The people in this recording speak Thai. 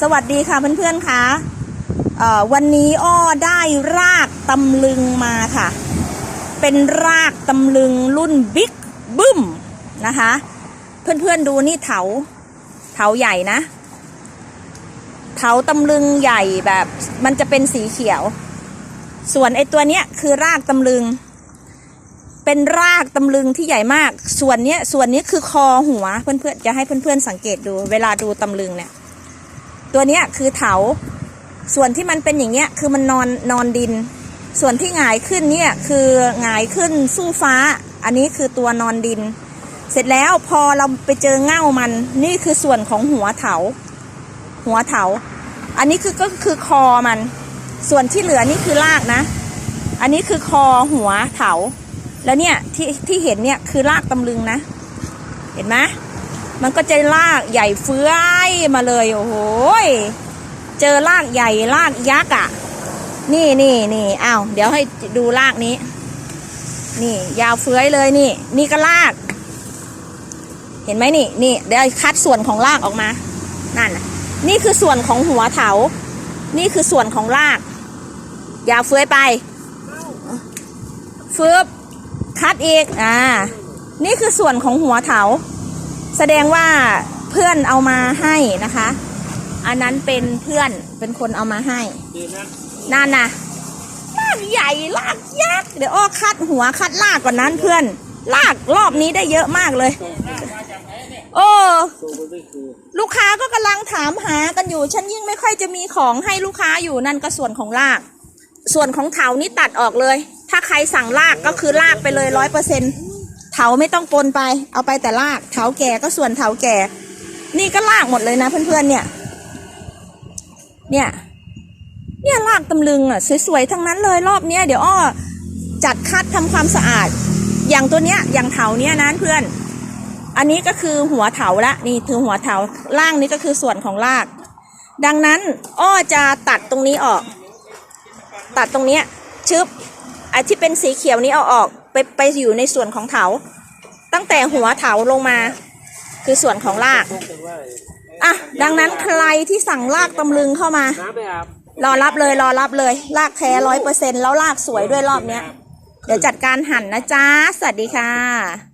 สวัสดีค่ะเพื่อนๆค่ะวันนี้อ้อได้รากตำลึงมาค่ะ เป็นรากตำลึงรุ่นบิ๊กบึ้มนะคะ เพื่อนๆดูนี่เถา เถาใหญ่นะ เถาตำลึงใหญ่แบบมันจะเป็นสีเขียว ส่วนไอตัวเนี้ยคือรากตำลึง เป็นรากตำลึงที่ใหญ่มาก ส่วนเนี้ยส่วนนี้คือคอหัวเพื่อนๆจะให้เพื่อนๆสังเกตดู เวลาดูตำลึงเนี่ย ตัวเนี้ยคือเถา ส่วนที่มันเป็นอย่างเงี้ยคือมันนอนนอนดิน ส่วนที่หงายขึ้นเนี่ยคือหงายขึ้นสู้ฟ้า อันนี้คือตัวนอนดิน เสร็จแล้วพอเราไปเจอเง่ามัน นี่คือส่วนของหัวเถา หัวเถา อันนี้คือก็คือคอมัน ส่วนที่เหลือนี่คือรากนะ อันนี้คือคอหัวเถา แล้วเนี่ยที่ที่เห็นเนี่ยคือรากตำลึงนะ เห็นไหม มันก็จะลากใหญ่เฟื้อยมาเลยโอ้โหเจอรากใหญ่รากยักษ์อะ นี่นี่นี่อ้าวเดี๋ยวให้ดูรากนี้ นี่ ยาวเฟื้อยเลยนี่ นี่ก็ราก เห็นไหมนี่นี่เดี๋ยวคัดส่วนของรากออกมา นั่นนี่คือส่วนของหัวเถา นี่คือส่วนของราก ยาวเฟื้อยไปฟืบคัดอีกอ่า นี่คือส่วนของหัวเถา แสดงว่าเพื่อนเอามาให้นะคะ อันนั้นเป็นเพื่อนเป็นคนเอามาให้นั่นนะลากใหญ่ลากยักษ์เดี๋ยวอ้อคัดหัวคัดลากกว่านั้นเพื่อน ลากรอบนี้ได้เยอะมากเลย โอ้ลูกค้าก็กำลังถามหากันอยู่ ฉันยิ่งไม่ค่อยจะมีของให้ลูกค้าอยู่นั่นก็ส่วนของลาก ส่วนของเถานี่ตัดออกเลย ถ้าใครสั่งลากก็คือลากไปเลยร้อยเปอร์เซ็นเถาไม่ต้องปนไป เอาไปแต่ลากเถาแก่ก็ส่วนเถาแก่ นี่ก็ลากหมดเลยนะเพื่อนๆเนี่ย เนี่ย เนี่ยลากตำลึงอะสวยๆทั้งนั้นเลยรอบเนี้ยเดี๋ยวอ้อจัดคัดทำความสะอาด อย่างตัวเนี้ยอย่างเถาเนี้ยนะเพื่อน อันนี้ก็คือหัวเถาละนี่คือหัวเถาล่างนี้ก็คือส่วนของราก ดังนั้นอ้อจะตัดตรงนี้ออก ตัดตรงเนี้ยชึบไอ้ที่เป็นสีเขียวนี้เอาออก ไปไปอยู่ในส่วนของเถา ตั้งแต่หัวเถาลงมา คือส่วนของรากอะดังนั้นใครที่สั่งรากตำลึงเข้ามา รอรับเลยรอรับเลยลากแท้ร้อยเปอร์เซ็นแล้วลากสวยด้วยรอบเนี้ย เดี๋ยวจัดการหั่นนะจ๊ะ สวัสดีค่ะ